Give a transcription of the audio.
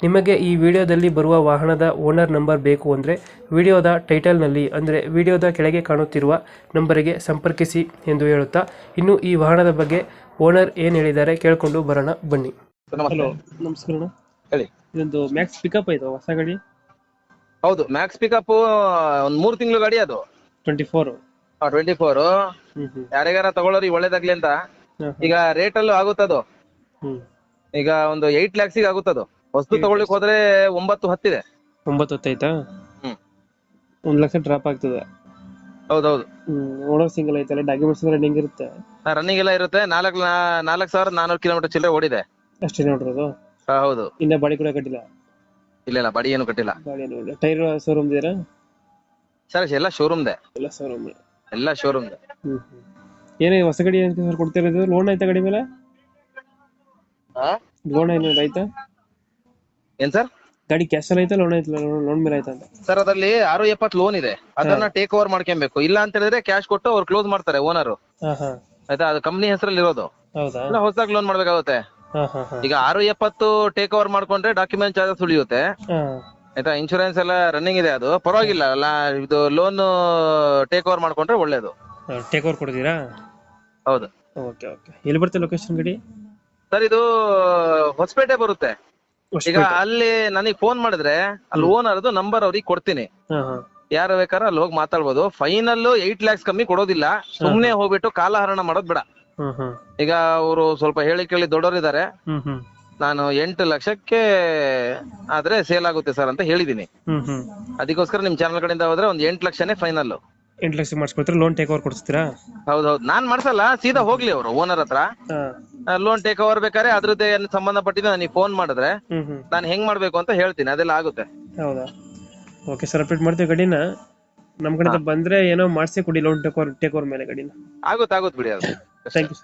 ನಿಮಗೆ ಈ ವಿಡಿಯೋದಲ್ಲಿ ಬರುವ ವಾಹನದ ಓನರ್ ನಂಬರ್ ಬೇಕು ಅಂದರೆ ವಿಡಿಯೋದ ಟೈಟಲ್ನಲ್ಲಿ ಅಂದರೆ ವಿಡಿಯೋದ ಕೆಳಗೆ ಕಾಣುತ್ತಿರುವ ನಂಬರಿಗೆ ಸಂಪರ್ಕಿಸಿ ಎಂದು ಹೇಳುತ್ತಾ ಇನ್ನು ಈ ವಾಹನದ ಬಗ್ಗೆ ಓನರ್ ಏನು ಹೇಳಿದ್ದಾರೆ ಕೇಳಿಕೊಂಡು ಬರೋಣ ಬನ್ನಿ. ಹಲೋ ನಮಸ್ಕಾರ ಅಣ್ಣ. ಹೇಳಿ. ಇದೊಂದು ಮ್ಯಾಕ್ಸ್ ಪಿಕಪ್ ಆಯ್ತು ಹೊಸ ಗಾಡಿ? ಹೌದು ಮ್ಯಾಕ್ಸ್ ಪಿಕಪ್ ಒಂದ್ ಮೂರ್ ತಿಂಗಳು ಗಾಡಿ ಅದು. Twenty four twenty four hmm hmm. ಯಾರಿಗಾರ ತಗೊಳ್ಳೋರಿಗೆ ಒಳ್ಳೇದಾಗ್ಲಿ ಅಂತ. ಈಗ ರೇಟ್ ಅಲ್ಲೂ ಆಗುತ್ತದು. ಹ್ಮ್. ಈಗ ಒಂದು ಏಟ್ ಲ್ಯಾಕ್ಸಿಗೆ ಆಗುತ್ತದು. ವಸ್ತು ತಗೊಳ್ಳಿಕ್ ಹೋದ್ರೆ ಒಂಬತ್ತು ಹತ್ತಿದೆ. ಒಂಬತ್ತು ಹೊತ್ತಾಯ್ತಾ ಹ್ಮ್. ಒಂದ್ ಲಕ್ಷ ಡ್ರಾಪ್ ಆಗ್ತದೆ. ಹೌದೌದು. ಹ್ಮ್ ಓನರ್ ಸಿಂಗಲ್ ಐತಲ್ಲ ಡಾಕ್ಯುಮೆಂಟ್ಸ್ ರನ್ನಿಂಗ್ ಇರುತ್ತೆ. ರನ್ನಿಂಗ್ ಎಲ್ಲ ಇರುತ್ತೆ. ನಾಲ್ಕ್ ನಾಲ್ಕ್ ಸಾವಿರದ ನಾನೂರು ಕಿಲೋಮೀಟರ್ ಚಿಲ್ಲರೆ ಓಡಿದೆ. ಅಷ್ಟೇ ನೋಡಿರೋದು? ಅದು ಹೌದು. ಇನ್ನ ಬಾಡಿ ಕೂಡ ಕಟ್ಟಿಲ್ಲ? ಇಲ್ಲ ಇಲ್ಲ ಬಡಿ ಏನು ಕಟ್ಟಿಲ್ಲ. ನೋಡಿ ಟೈರ್ ಶೋರೂಮ್ ಇದೆಯಾ ಸರ್ ಎಲ್ಲ ಶೋರೂಮ್ದೆ ಎಲ್ಲ ಶೋರೂಮ್ ಎಲ್ಲ ಶೋರೂಮ್ದೆ ಹ್ಮ್ ಹ್ಮ್. ಏನೇ ಹೊಸ ಗಡಿ ಅಂತ ಸರ್ ಕೊಡ್ತಿರೋದು? ಲೋನ್ ಐತಾ ಗಡಿ ಮೇಲೆ? ಲೋನ್ ಏನಾದ್ರು ಆಯ್ತಾ? ಏನ್ ಸರ್? ಗಾಡಿ ಕ್ಯಾಶ್ ಅಲ್ಲಿ ಐತೆ ಲೋನ್ ಐತೆ ಲೋನ್ ಮೇಲೆ ಐತೆ ಅಂತ ಸರ್ ಅದರಲ್ಲಿ ಆರು ಎಪ್ಪತ್ತು ಲೋನ್ ಇದೆ. ಅದನ್ನ ಟೇಕ್ ಓವರ್ ಮಾಡ್ಕೊಬೇಕು ಇಲ್ಲ ಅಂತ ಹೇಳಿದ್ರೆ ಕ್ಯಾಶ್ ಕೊಟ್ಟು ಅವ್ರು ಕ್ಲೋಸ್ ಮಾಡ್ತಾರೆ ಓನರ್ ಆಯ್ತಾ? ಅದು ಕಂಪ್ನಿ ಹೆಸರಲ್ಲಿ ಇರೋದು. ಹೌದಾ? ಇಲ್ಲ ಹೊಸದಾಗಿ ಲೋನ್ ಮಾಡ್ಬೇಕಾಗುತ್ತೆ. ಈಗ ಆರು ಎಪ್ಪತ್ತು ಟೇಕ್ ಓವರ್ ಮಾಡ್ಕೊಂಡ್ರೆ ಡಾಕ್ಯುಮೆಂಟ್ ಚಾರ್ಜಸ್ ಉಳಿಯುತ್ತೆ. ಆಯ್ತಾ? ಇನ್ಶೂರೆನ್ಸ್ ಎಲ್ಲ ರನ್ನಿಂಗ್ ಇದೆ ಅದು. ಪರವಾಗಿಲ್ಲ ಅಲ್ಲ ಇದು ಲೋನ್ ಟೇಕ್ ಓವರ್ ಮಾಡ್ಕೊಂಡ್ರೆ ಒಳ್ಳೇದು. ಟೇಕ್ ಓವರ್ ಕೊಡ್ತೀರಾ? ಹೌದು. Okay okay. ಎಲ್ಲಿ ಬರುತ್ತೆ ಲೊಕೇಶನ್ ಗಡಿ? ಸರ್ ಇದು ಹೊಸಪೇಟೆ ಬರುತ್ತೆ. ಈಗ ಅಲ್ಲಿ ನನಗೆ ಫೋನ್ ಮಾಡಿದ್ರೆ ಅಲ್ಲಿ ಓನರ್ದು ನಂಬರ್ ಅವ್ರಿಗೆ ಕೊಡ್ತೀನಿ. ಯಾರು ಬೇಕಾದ್ರೆ ಅಲ್ಲಿ ಹೋಗಿ ಮಾತಾಡ್ಬೋದು. ಫೈನಲ್ ಏಟ್ ಲ್ಯಾಕ್ಸ್ ಕಮ್ಮಿ ಕೊಡೋದಿಲ್ಲ. ಸುಮ್ನೆ ಹೋಗ್ಬಿಟ್ಟು ಕಾಲಹರಣ ಮಾಡೋದ್ ಬೇಡ. ಈಗ ಅವರು ಸ್ವಲ್ಪ ಹೇಳಿ ಕೇಳಿ ದೊಡ್ಡವರಿದ್ದಾರೆ. ಇದಾರೆ ನಾನು ಎಂಟು ಲಕ್ಷಕ್ಕೆ ಆದ್ರೆ ಸೇಲ್ ಆಗುತ್ತೆ ಸರ್ ಅಂತ ಹೇಳಿದೀನಿ. ಅದಕ್ಕೋಸ್ಕರ ನಿಮ್ ಚಾನಲ್ ಕಡೆಯಿಂದ ಹೋದ್ರೆ ಒಂದ್ ಎಂಟು ಲಕ್ಷನೇ ಫೈನಲ್ ಎಂಟು ಲಕ್ಷ ಮಾಡಿಸ್ಕೊಡ್ತೀರಾ? ಲೋನ್ ಟೇಕ್ ಓವರ್ ಕೊಡ್ತೀರಾ ಹೌದೌದು ನಾನ್ ಮಾಡ್ಸಲ್ಲ ಸೀದಾ ಹೋಗ್ಲಿ ಅವರು ಓನರ್ ಹತ್ರ. ಲೋನ್ ಟೇಕ್ ಓವರ್ ಬೇಕಾದ್ರೆ ಅದ್ರದ್ದು ಏನ್ ಸಂಬಂಧಪಟ್ಟಿದ್ದು ನನಗೆ ಫೋನ್ ಮಾಡಿದ್ರೆ ಹ್ಮ್ ಹ್ಮ್. ನಾನು ಹೆಂಗ್ ಮಾಡ್ಬೇಕು ಅಂತ ಹೇಳ್ತೀನಿ ಅದೆಲ್ಲ ಆಗುತ್ತೆ. ಹೌದಾ? ಓಕೆ ಸರ್ ಅಪ್ಡೇಟ್ ಮಾಡ್ತೀವಿ ಗಡಿನ. ನಮ್ಮ ಕಡೆ ಬಂದ್ರೆ ಏನೋ ಮಾಡಿಸಿ ಕೊಡಿ loan take over take over ಮೇಲೆ ಗಡಿನ. ಆಗುತ್ತೆ ಆಗುತ್ತೆ ಬಿಡಿ ಅದು. Thank you